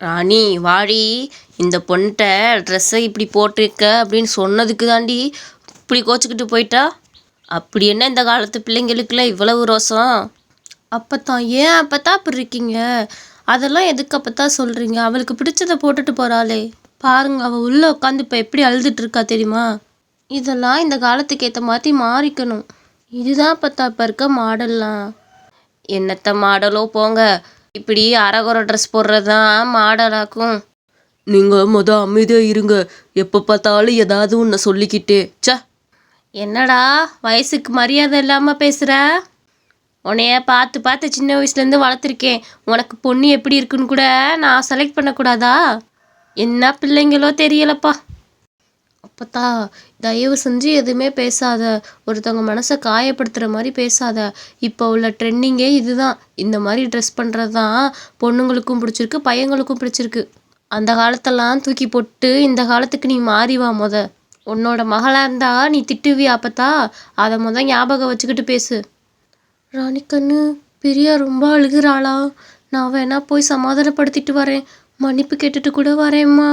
ராணி வாடி இந்த பொண்ணுகிட்ட ட்ரெஸ்ஸை இப்படி போட்டிருக்க அப்படின்னு சொன்னதுக்கு தாண்டி இப்படி கோச்சிக்கிட்டு போயிட்டா? அப்படி என்ன இந்த காலத்து பிள்ளைங்களுக்குலாம் இவ்வளவு ரோசம்? அப்பத்தான் ஏன் அப்பத்தான் அப்படி இருக்கீங்க? அதெல்லாம் எதுக்கு அப்பத்தான் சொல்கிறீங்க அவளுக்கு பிடிச்சதை போட்டுட்டு போகிறாளே பாருங்க அவள் உள்ளே உட்காந்து இப்போ எப்படி அழுதுட்டு தெரியுமா? இதெல்லாம் இந்த காலத்துக்கு ஏற்ற மாதிரி மாறிக்கணும். இதுதான் பார்த்தா இப்போ இருக்க மாடல்லாம். என்னத்த மாடலோ போங்க. இப்படி அரைகுறை ட்ரெஸ் போடுறது தான் மாடலாக்கும். நீங்கள் மொத அமைதியாக இருங்க. எப்போ பார்த்தாலும் ஏதாவது ஒன்று சொல்லிக்கிட்டே. ச்சே. என்னடா வயசுக்கு மரியாதை இல்லாமல் பேசுகிற உன்னைய பார்த்து பார்த்து சின்ன வயசுலேருந்து வளர்த்துருக்கேன். உனக்கு பொண்ணு எப்படி இருக்குன்னு கூட நான் செலக்ட் பண்ணக்கூடாதா? என்ன பிள்ளைங்களோ தெரியலப்பா. அப்பத்தா தயவு செஞ்சு எதுவுமே பேசாத. ஒருத்தவங்க மனசை காயப்படுத்துகிற மாதிரி பேசாத. இப்போ உள்ள ட்ரெண்டிங்கே இதுதான். இந்த மாதிரி ட்ரெஸ் பண்ணுறது தான் பொண்ணுங்களுக்கும் பிடிச்சிருக்கு பையங்களுக்கும் பிடிச்சிருக்கு. அந்த காலத்தெல்லாம் தூக்கி போட்டு இந்த காலத்துக்கு நீ மாறி வா முத. உன்னோட மகளாக இருந்தா நீ திட்டுவியா அப்பத்தா? அதை முத ஞாபகம் வச்சுக்கிட்டு பேசு. ராணிக்கண்ணு பிரியா ரொம்ப அழுகிறாளா. நான் வேணா போய் சமாதானப்படுத்திட்டு வரேன். மன்னிப்பு கேட்டுட்டு கூட வரேம்மா.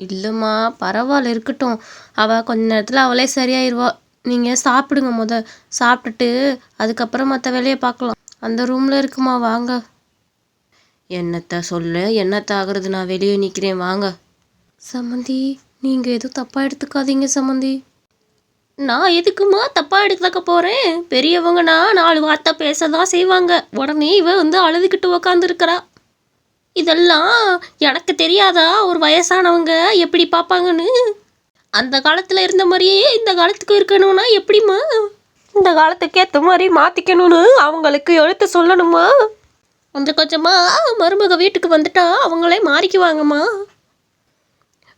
இல்லைம்மா பரவாயில்ல இருக்கட்டும். அவள் கொஞ்ச நேரத்தில் அவளே சரியாயிருவா. நீங்கள் சாப்பிடுங்க முத. சாப்பிட்டுட்டு அதுக்கப்புறம் மற்ற வேலையை பார்க்கலாம். அந்த ரூமில் இருக்குமா வாங்க. என்னத்த சொல்ல என்னத்த ஆகுறது? நான் வெளியே நிற்கிறேன் வாங்க. சம்மந்தி நீங்கள் எதுவும் தப்பாக எடுத்துக்காதீங்க சம்மந்தி நான் எதுக்குமா தப்பாக எடுத்துக்க போகிறேன் பெரியவங்கன்னா நாலு வார்த்தை பேச தான் செய்வாங்க. உடனே இவ வந்து அழுதுகிட்டு உக்காந்துருக்கிறா. இதெல்லாம் எனக்கு தெரியாதா? ஒரு வயசானவங்க எப்படி பார்ப்பாங்கன்னு? அந்த காலத்தில் இருந்த மாதிரியே இந்த காலத்துக்கு இருக்கணும்னா எப்படிம்மா? இந்த காலத்துக்கு ஏற்ற மாதிரி மாற்றிக்கணும்னு அவங்களுக்கு எழுத்து சொல்லணுமா? கொஞ்சம் கொஞ்சமாக மருமக வீட்டுக்கு வந்துட்டா அவங்களே மாறிக்குவாங்கம்மா.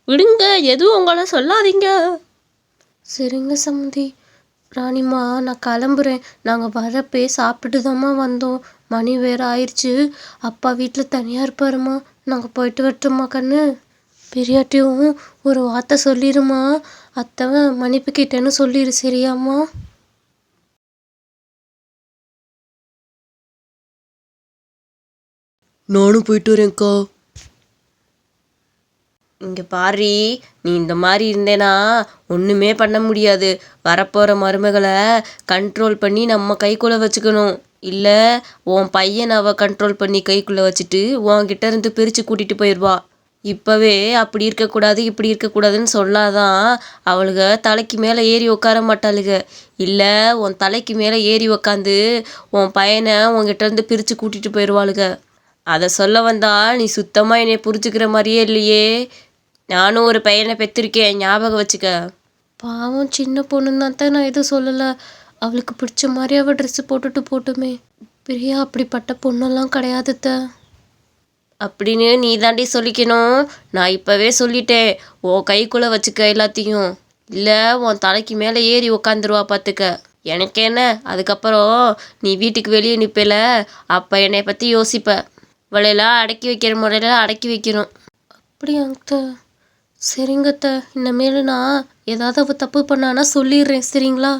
விடுங்க எதுவும் உங்களை சொல்லாதீங்க. சரிங்க சம்மந்தி ராணிம்மா நான் கிளம்புறேன். நாங்கள் வரப்பே சாப்பிட்டுட்டு தாம்மா வந்தோம். மணி வேற ஆயிடுச்சு. அப்பா வீட்டில் தனியாக இருப்பாருமா நாங்கள் போயிட்டு வரட்டுமா கண்ணு. பெரியாட்டியும் ஒரு வார்த்தை சொல்லிடுமா அத்தை மன்னிப்பு கிட்டேன்னு சொல்லிடு சரியாம்மா? நானும் போயிட்டு வரேன்க்கா. இங்கே பாரி நீ இந்த மாதிரி இருந்தேனா ஒன்றுமே பண்ண முடியாது. வரப்போகிற மருமகளை கண்ட்ரோல் பண்ணி நம்ம கைக்குள்ளே வச்சுக்கணும். இல்லை உன் பையனை அவள் கண்ட்ரோல் பண்ணி கைக்குள்ளே வச்சுட்டு உன்கிட்ட இருந்து பிரித்து கூட்டிகிட்டு போயிடுவா இப்போவே அப்படி இருக்கக்கூடாது இப்படி இருக்கக்கூடாதுன்னு சொல்லாதான் அவளுக தலைக்கு மேலே ஏறி உட்கார மாட்டாளுக. இல்லை உன் தலைக்கு மேலே ஏறி உக்காந்து உன் பையனை உன்கிட்ட இருந்து பிரித்து கூட்டிகிட்டு போயிடுவாளுக அதை சொல்ல வந்தால் நீ சுத்தமாக என்னை புரிஞ்சுக்கிற மாதிரியே இல்லையே. நானும் ஒரு பையனை பெற்றிருக்கேன். ஞாபகம் வச்சுக்க. பாவம் சின்ன பொண்ணுன்னு தான் நான் எதுவும் சொல்லலை. அவளுக்கு பிடிச்ச மாதிரி அவள் ட்ரெஸ்ஸு போட்டுட்டு போட்டுமே. பிரியா அப்படிப்பட்ட பொண்ணெல்லாம் கிடையாது த அப்படின்னு நீ தாண்டி சொல்லிக்கணும். நான் இப்போவே சொல்லிட்டேன். உன் கைக்குள்ளே வச்சுக்க எல்லாத்தையும். இல்லை உன் தலைக்கு மேலே ஏறி உக்காந்துருவா பார்த்துக்க எனக்கு என்ன? அதுக்கப்புறம் நீ வீட்டுக்கு வெளியே நிற்பல அப்போ என்னை பற்றி யோசிப்ப. இவளையெல்லாம் அடக்கி வைக்கிற முறையில அடக்கி வைக்கணும். அப்படியாங்க சரிங்க அத்தை. இனிமேல் நான் ஏதாவது அவள் தப்பு பண்ணானா சொல்லிடுறேன் சரிங்களா?